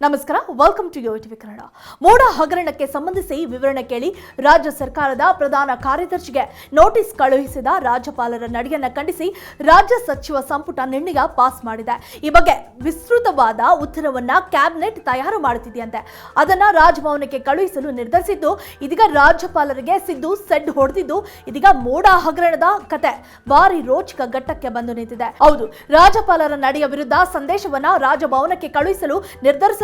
ನಮಸ್ಕಾರ welcome to TV Kannada. ಮೋಡ ಹಗರಣಕ್ಕೆ ಸಂಬಂಧಿಸಿ ವಿವರಣೆ ಕೇಳಿ ರಾಜ್ಯ ಸರ್ಕಾರದ ಪ್ರಧಾನ ಕಾರ್ಯದರ್ಶಿಗೆ ನೋಟಿಸ್ ಕಳುಹಿಸಿದ ರಾಜ್ಯಪಾಲರ ನಡೆಯನ್ನ ಖಂಡಿಸಿ ರಾಜ್ಯ ಸಚಿವ ಸಂಪುಟ ನಿರ್ಣಯ ಪಾಸ್ ಮಾಡಿದೆ. ಈ ಬಗ್ಗೆ ವಿಸ್ತೃತವಾದ ಉತ್ತರವನ್ನ ಕ್ಯಾಬಿನೆಟ್ ತಯಾರು ಮಾಡುತ್ತಿದೆಯಂತೆ. ಅದನ್ನ ರಾಜಭವನಕ್ಕೆ ಕಳುಹಿಸಲು ನಿರ್ಧರಿಸಿದ್ದು, ಇದೀಗ ರಾಜ್ಯಪಾಲರಿಗೆ ಸಿದ್ದು ಸೆಡ್ ಹೊಡೆದಿದ್ದು, ಇದೀಗ ಮೋಡ ಹಗರಣದ ಕತೆ. ಭಾರಿ ರೋಚಕ ಘಟ್ಟಕ್ಕೆ ಬಂದು ನಿಂತಿದೆ. ಹೌದು, ರಾಜ್ಯಪಾಲರ ನಡೆಯ ವಿರುದ್ಧ ಸಂದೇಶವನ್ನ ರಾಜಭವನಕ್ಕೆ ಕಳುಹಿಸಲು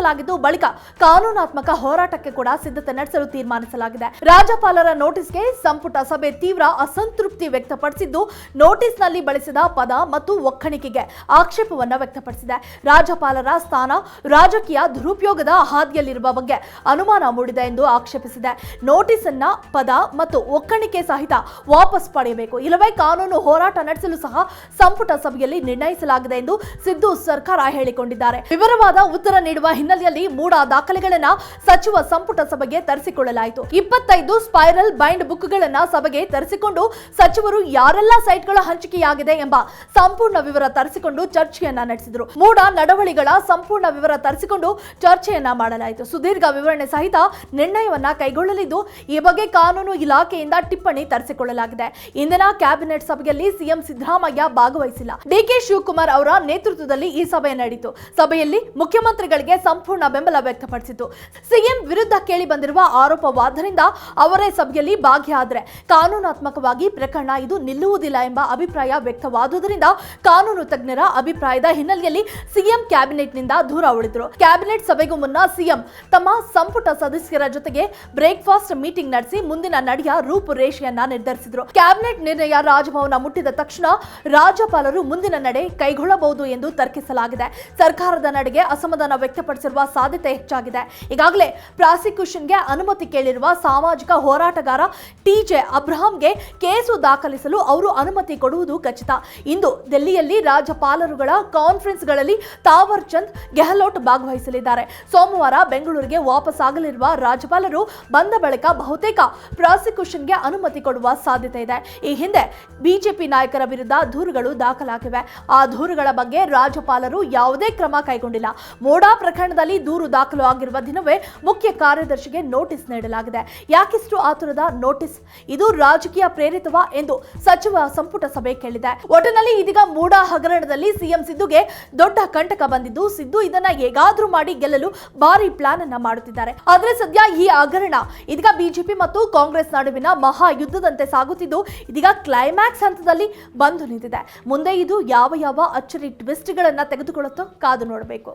ನಿರ್ಧರಿಸಲಾಗಿದ್ದು ಬಳಿಕ ಕಾನೂನಾತ್ಮಕ ಹೋರಾಟಕ್ಕೆ ಕೂಡ ಸಿದ್ಧತೆ ನಡೆಸಲು ತೀರ್ಮಾನಿಸಲಾಗಿದೆ. ರಾಜ್ಯಪಾಲರ ನೋಟಿಸ್ಗೆ ಸಂಪುಟ ಸಭೆ ತೀವ್ರ ಅಸಂತೃಪ್ತಿ ವ್ಯಕ್ತಪಡಿಸಿದ್ದು, ನೋಟಿಸ್ನಲ್ಲಿ ಬಳಸಿದ ಪದ ಮತ್ತು ಒಕ್ಕಣಿಕೆಗೆ ಆಕ್ಷೇಪವನ್ನು ವ್ಯಕ್ತಪಡಿಸಿದೆ. ರಾಜ್ಯಪಾಲರ ಸ್ಥಾನ ರಾಜಕೀಯ ದುರುಪಯೋಗದ ಹಾದಿಯಲ್ಲಿರುವ ಬಗ್ಗೆ ಅನುಮಾನ ಮೂಡಿದೆ ಎಂದು ಆಕ್ಷೇಪಿಸಿದೆ. ನೋಟಿಸ್ ಅನ್ನ ಪದ ಮತ್ತು ಒಕ್ಕಣಿಕೆ ಸಹಿತ ವಾಪಸ್ ಪಡೆಯಬೇಕು. ಇಲ್ಲವೇ ಕಾನೂನು ಹೋರಾಟ ನಡೆಸಲು ಸಹ ಸಂಪುಟ ಸಭೆಯಲ್ಲಿ ನಿರ್ಣಯಿಸಲಾಗಿದೆ ಎಂದು ಸಿದ್ದು ಸರ್ಕಾರ ಹೇಳಿಕೊಂಡಿದ್ದಾರೆ. ವಿವರವಾದ ಉತ್ತರ ನೀಡುವ ಹಿನ್ನೆಲೆಯಲ್ಲಿ ಮೂಡ ದಾಖಲೆಗಳನ್ನ ಸಚಿವ ಸಂಪುಟ ಸಭೆಗೆ ತರಿಸಿಕೊಳ್ಳಲಾಯಿತು. ಇಪ್ಪತ್ತೈದು ಸ್ಪೈರಲ್ ಬೈಂಡ್ ಬುಕ್ಗಳನ್ನ ಸಭೆಗೆ ತರಿಸಿಕೊಂಡು ಸಚಿವರು ಯಾರೆಲ್ಲ ಸೈಟ್ಗಳ ಹಂಚಿಕೆಯಾಗಿದೆ ಎಂಬ ಸಂಪೂರ್ಣ ವಿವರ ತರಿಸಿಕೊಂಡು ಚರ್ಚೆಯನ್ನ ನಡೆಸಿದರು. ಮೂಡ ನಡವಳಿಗಳ ಸಂಪೂರ್ಣ ವಿವರ ತರಿಸಿಕೊಂಡು ಚರ್ಚೆಯನ್ನ ಮಾಡಲಾಯಿತು. ಸುದೀರ್ಘ ವಿವರಣೆ ಸಹಿತ ನಿರ್ಣಯವನ್ನ ಕೈಗೊಳ್ಳಲಿದ್ದು, ಈ ಬಗ್ಗೆ ಕಾನೂನು ಇಲಾಖೆಯಿಂದ ಟಿಪ್ಪಣಿ ತರಿಸಿಕೊಳ್ಳಲಾಗಿದೆ. ಇಂದಿನ ಕ್ಯಾಬಿನೆಟ್ ಸಭೆಯಲ್ಲಿ ಸಿಎಂ ಸಿದ್ದರಾಮಯ್ಯ ಭಾಗವಹಿಸಿಲ್ಲ. ಡಿಕೆ ಶಿವಕುಮಾರ್ ಅವರ ನೇತೃತ್ವದಲ್ಲಿ ಈ ಸಭೆ ನಡೆಯಿತು. ಸಭೆಯಲ್ಲಿ ಮುಖ್ಯಮಂತ್ರಿಗಳಿಗೆ ಬೆಂಬಲ ವ್ಯಕ್ತಪಡಿಸಿತು. ಸಿಎಂ ವಿರುದ್ಧ ಕೇಳಿ ಬಂದಿರುವ ಆರೋಪವಾದ್ದರಿಂದ ಅವರೇ ಸಭೆಯಲ್ಲಿ ಭಾಗಿಯಾದರೆ ಕಾನೂನಾತ್ಮಕವಾಗಿ ಪ್ರಕರಣ ಇದು ನಿಲ್ಲುವುದಿಲ್ಲ ಎಂಬ ಅಭಿಪ್ರಾಯ ವ್ಯಕ್ತವಾದುದರಿಂದ ಕಾನೂನು ತಜ್ಞರ ಅಭಿಪ್ರಾಯದ ಹಿನ್ನೆಲೆಯಲ್ಲಿ ಸಿಎಂ ಕ್ಯಾಬಿನೆಟ್ನಿಂದ ದೂರ ಉಳಿದರು. ಕ್ಯಾಬಿನೆಟ್ ಸಭೆಗೂ ಮುನ್ನ ಸಿಎಂ ತಮ್ಮ ಸಂಪುಟ ಸದಸ್ಯರ ಜೊತೆಗೆ ಬ್ರೇಕ್ಫಾಸ್ಟ್ ಮೀಟಿಂಗ್ ನಡೆಸಿ ಮುಂದಿನ ನಡೆಯ ರೂಪುರೇಷೆಯನ್ನ ನಿರ್ಧರಿಸಿದರು. ಕ್ಯಾಬಿನೆಟ್ ನಿರ್ಣಯ ರಾಜಭವನ ಮುಟ್ಟಿದ ತಕ್ಷಣ ರಾಜ್ಯಪಾಲರು ಮುಂದಿನ ನಡೆ ಕೈಗೊಳ್ಳಬಹುದು ಎಂದು ತರ್ಕಿಸಲಾಗಿದೆ. ಸರ್ಕಾರದ ನಡೆಗೆ ಅಸಮಾಧಾನ ವ್ಯಕ್ತಪಡಿಸಿರುವ ಸಾಧ್ಯತೆ ಹೆಚ್ಚಾಗಿದೆ. ಈಗಾಗಲೇ ಪ್ರಾಸಿಕ್ಯೂಷನ್ಗೆ ಅನುಮತಿ ಕೇಳಿರುವ ಸಾಮಾಜಿಕ ಹೋರಾಟಗಾರ ಟಿಜೆ ಅಬ್ರಹಾಂಗೆ ಕೇಸು ದಾಖಲಿಸಲು ಅವರು ಅನುಮತಿ ಕೊಡುವುದು ಖಚಿತ. ಇಂದು ದೆಹಲಿಯಲ್ಲಿ ರಾಜ್ಯಪಾಲರುಗಳ ಕಾನ್ಫರೆನ್ಸ್ಗಳಲ್ಲಿ ತಾವರ್ ಚಂದ್ ಗೆಹ್ಲೋಟ್ ಭಾಗವಹಿಸಲಿದ್ದಾರೆ. ಸೋಮವಾರ ಬೆಂಗಳೂರಿಗೆ ವಾಪಸ್ ಆಗಲಿರುವ ರಾಜ್ಯಪಾಲರು ಬಂದ ಬಳಿಕ ಬಹುತೇಕ ಪ್ರಾಸಿಕ್ಯೂಷನ್ಗೆ ಅನುಮತಿ ಕೊಡುವ ಸಾಧ್ಯತೆ ಇದೆ. ಈ ಹಿಂದೆ ಬಿಜೆಪಿ ನಾಯಕರ ವಿರುದ್ಧ ದೂರುಗಳು ದಾಖಲಾಗಿವೆ. ಆ ದೂರುಗಳ ಬಗ್ಗೆ ರಾಜ್ಯಪಾಲರು ಯಾವುದೇ ಕ್ರಮ ಕೈಗೊಂಡಿಲ್ಲ. ಮೋಡಾ ಪ್ರಕರಣದಲ್ಲಿ ದೂರು ದಾಖಲು ಆಗಿರುವ ದಿನವೇ ಮುಖ್ಯ ಕಾರ್ಯದರ್ಶಿಗೆ ನೋಟಿಸ್ ನೀಡಲಾಗಿದೆ. ಯಾಕಿಷ್ಟು ಆತುರದ ನೋಟಿಸ್? ಇದು ರಾಜಕೀಯ ಪ್ರೇರಿತವಾ ಎಂದು ಸಚಿವ ಸಂಪುಟ ಸಭೆ ಕೇಳಿದೆ. ಒಟ್ಟಿನಲ್ಲಿ ಇದೀಗ ಮೂಡಾ ಹಗರಣದಲ್ಲಿ ಸಿಎಂ ಸಿದ್ದುಗೆ ದೊಡ್ಡ ಕಂಟಕ ಬಂದಿದ್ದು, ಸಿದ್ದು ಇದನ್ನ ಹೇಗಾದ್ರೂ ಮಾಡಿ ಗೆಲ್ಲಲು ಭಾರಿ ಪ್ಲಾನ್ ಅನ್ನ ಮಾಡುತ್ತಿದ್ದಾರೆ. ಆದ್ರೆ ಸದ್ಯ ಈ ಹಗರಣ ಇದೀಗ ಬಿಜೆಪಿ ಮತ್ತು ಕಾಂಗ್ರೆಸ್ ನಡುವಿನ ಮಹಾ ಯುದ್ಧದಂತೆ ಸಾಗುತ್ತಿದ್ದು, ಇದೀಗ ಕ್ಲೈಮ್ಯಾಕ್ಸ್ ಹಂತದಲ್ಲಿ ಬಂದು ನಿಂತಿದೆ. ಮುಂದೆ ಇದು ಯಾವ ಯಾವ ಅಚ್ಚರಿ ಟ್ವಿಸ್ಟ್ಗಳನ್ನ ತೆಗೆದುಕೊಳ್ಳುತ್ತೋ ಕಾದು ನೋಡಬೇಕು.